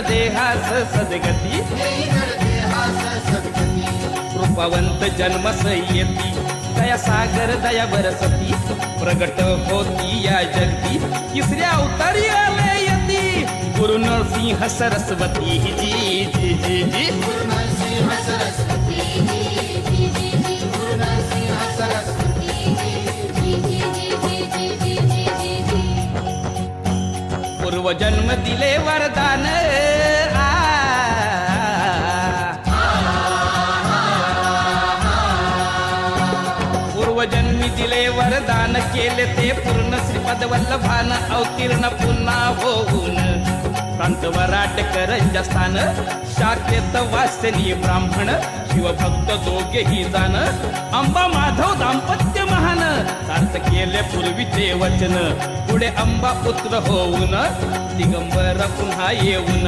देहास सदगती. कृपावंत जन्मस येती दया सागर दया बरसती. प्रगट होती या जगती. तिसऱ्या अवतारी आले यती. गुरु नरसिंह सरस्वती जी जी जी जी गुरु नरसिंह सरस्वती जी. पूर्व पूर्वजन्म दिले वरदान. पूर्वजन्मी दिले वरदान केले ते पूर्ण श्रीपद वल्लभान अवतीर्ण पुन्हा होऊन. प्रांत वराट करंजस्थान शाखेत वासनी ब्राह्मण शिवभक्त दोघेही जाण अंबा माधव दाम्पत्य महान सार्थ केले पूर्वीचे वचन पुढे अंबा पुत्र होऊन दिगंबर पुन्हा येऊन.